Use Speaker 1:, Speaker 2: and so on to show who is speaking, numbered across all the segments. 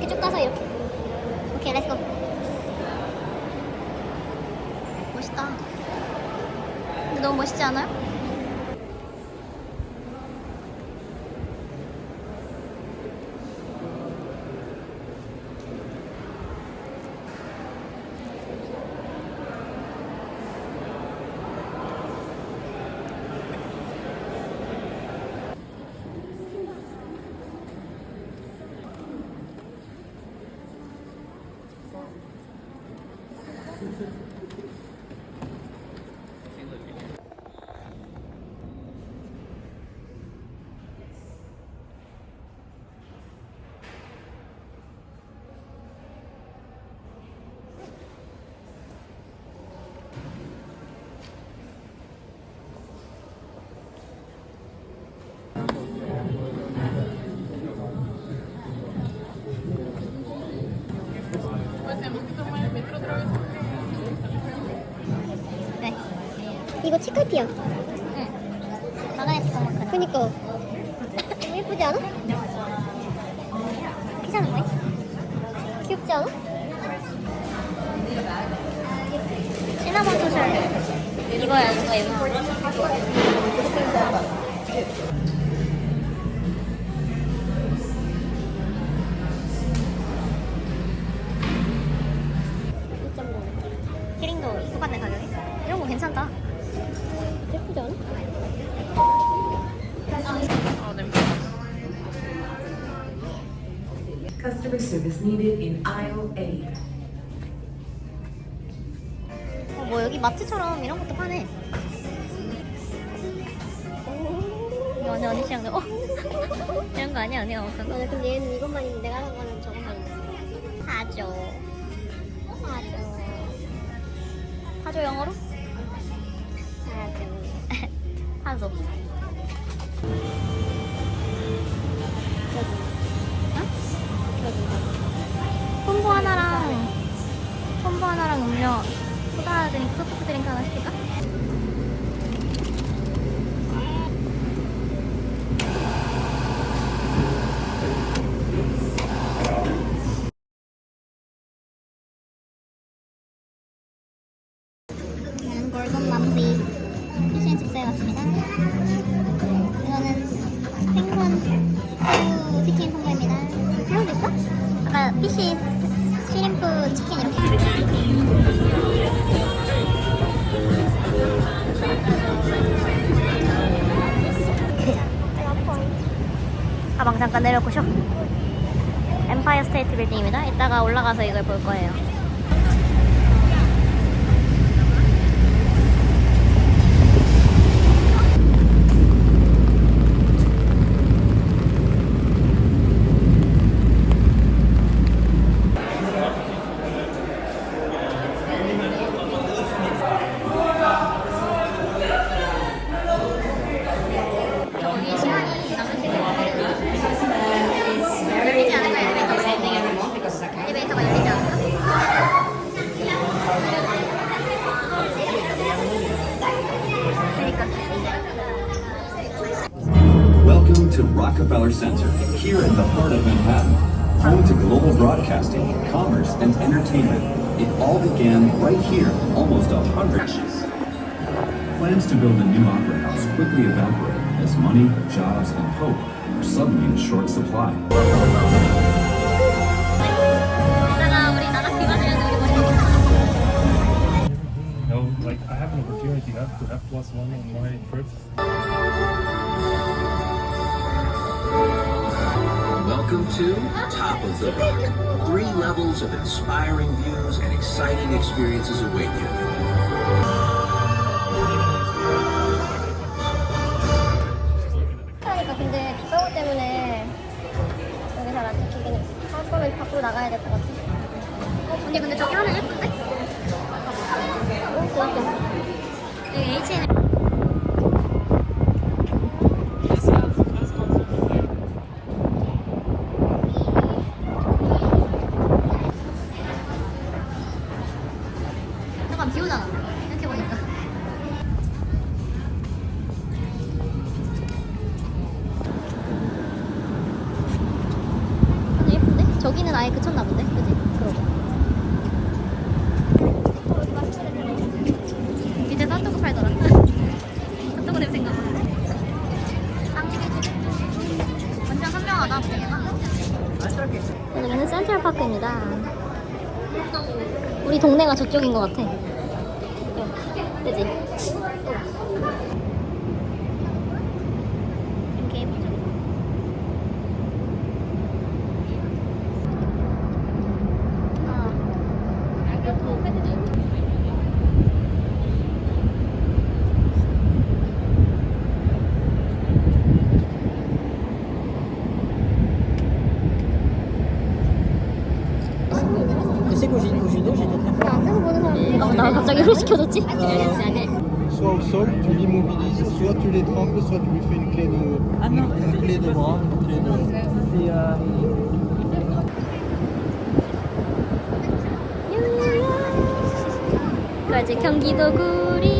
Speaker 1: 이렇게 쭉 가서 이렇게. 이거 치카피야. 응. 바나나 치카마카. 그니까. 너무 예쁘지 않아? 괜찮은데? 귀엽지 않아? 시나몬 소셜. 이거야, 이거, 이거.
Speaker 2: Needed in aisle A.
Speaker 1: 어, 뭐 여기 마트처럼 이런 것도 파네. 언니 어디 시장 가? 어? 이런 거 아니야 언니 어 그거. 맞아 근데 얘는 이것만 있는데 내가 산 거는 저것만 있는. 사줘. 사줘. 사줘 영어로? 사줘. 사줘. 어? 콤보 하나랑 콤보 하나랑 음료 소다 드링크, 소프트 드링크 하나 시킬까? 빌딩입니다. 이따가 올라가서 이걸 볼 거예요.
Speaker 3: to Rockefeller Center, here in the heart of Manhattan, home to global broadcasting, commerce, and entertainment. It all began right here, almost a hundred. years. Plans to build a new opera house quickly evaporate as money, jobs, and hope are suddenly in short supply.
Speaker 4: No, like I have an opportunity to have plus one on my trips.
Speaker 5: Welcome to Top of the Rock. Three levels of inspiring views and exciting experiences await you.
Speaker 1: 그러니까 근데 비방울 때문에 여기서 안 찍히긴 해. 할 거면 밖으로 나가야 될 것 같아. 어, 언니 근데 저기 하나 예쁜데? 오, 좋았어. 여기 H&M. 잠깐 비 오잖아. 생각해보니까. 근데 예쁜데? 저기는 아예 그쳤나 본데, 그지? 그러고. 밑에 핫도그 팔더라. 핫도그 냄새인가 봐. 쌍둥이지? 완전 선명하다, 분위기가. 여기는 센트럴파크입니다. 우리 동네가 저쪽인 것 같아. 시켜줬지?
Speaker 6: Soit au sol, tu l'immobilises, soit tu l'étrangles, soit tu lui fais une clé de,
Speaker 7: Ah non,
Speaker 6: une, une clé de bras. une clé de-
Speaker 7: C'est euh,
Speaker 1: 그지 경기도 구리.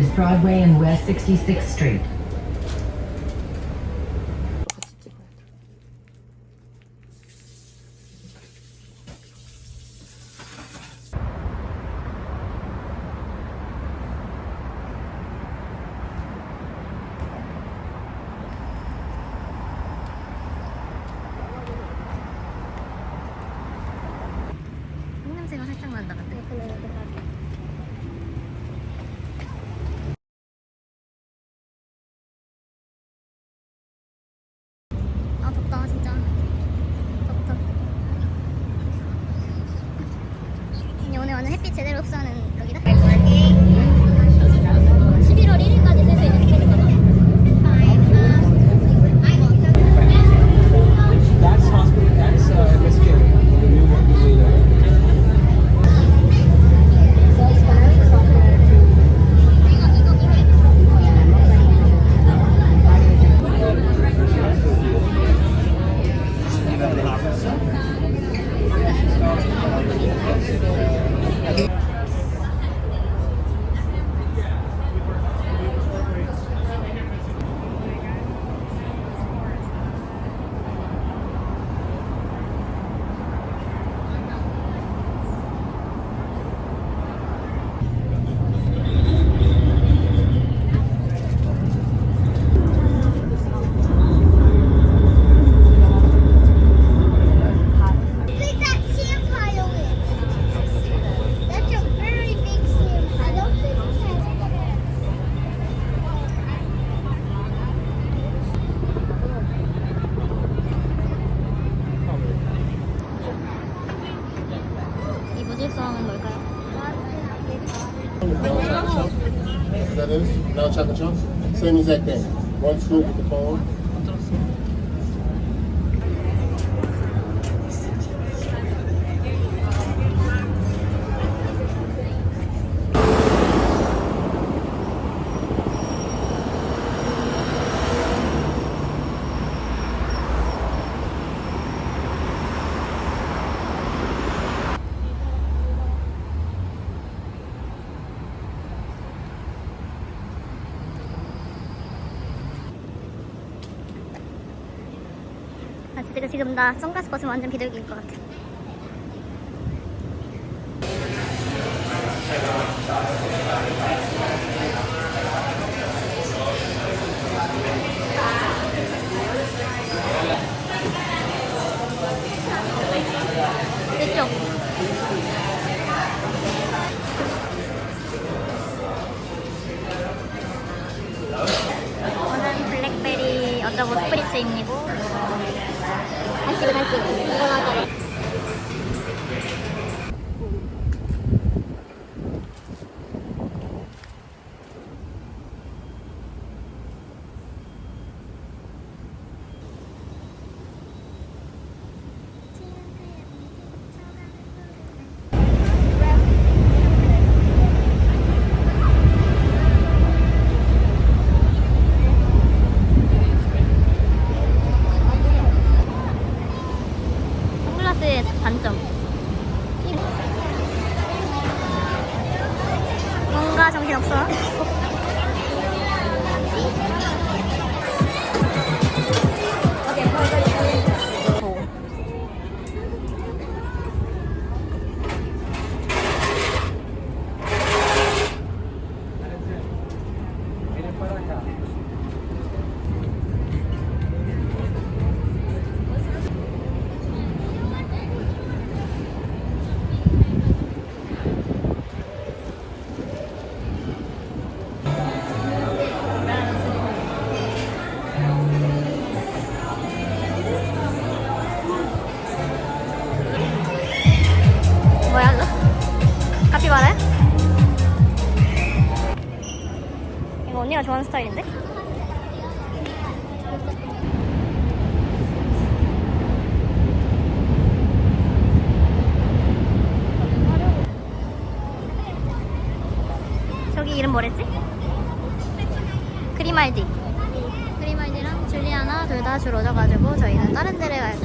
Speaker 8: is Broadway and West 66th Street.
Speaker 1: 햇빛 제대로 흡수하는 여기다. 11월 1일까지 쓸 수 있는 티켓인가 봐.
Speaker 7: that's hospital, that's uh, MSK. The new one, the new one.
Speaker 1: big
Speaker 9: Same exact thing. One scoop with the phone.
Speaker 1: 아 진짜 지금 나 선글라스 벗으면 완전 비둘기일 것 같아. 정신없어? 좋아하는 스타일인데? 저기 이름 뭐랬지? 그리말디. 그리말디랑 줄리아나 둘 다줄 오져가지고 저희는 다른 데를 돼.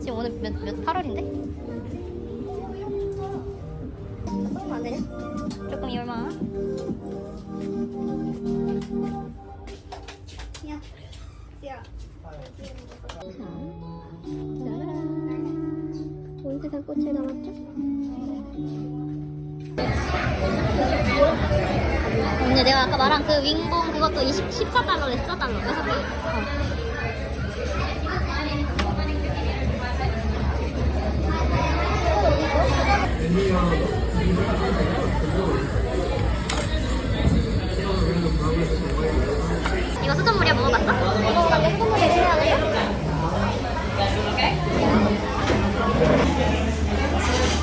Speaker 1: 지금 오늘 몇, 몇 8월인데? 조금 안 되냐? 조금이 얼마? 온 세상 꽃을 담았죠? 근데 내가 아까 말한 그 윙봉 그것도 20, 14달러래 14달러 6개 어. 이거 수돗물이야 먹어봤어? 먹어봤는데 수돗물이 신기하네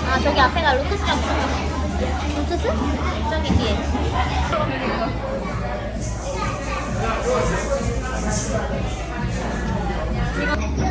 Speaker 1: 아 저기 앞에가 루크스라고 루크스? 저기 뒤에 많이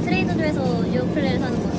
Speaker 1: 트레이더조에서 요플레를 사는 거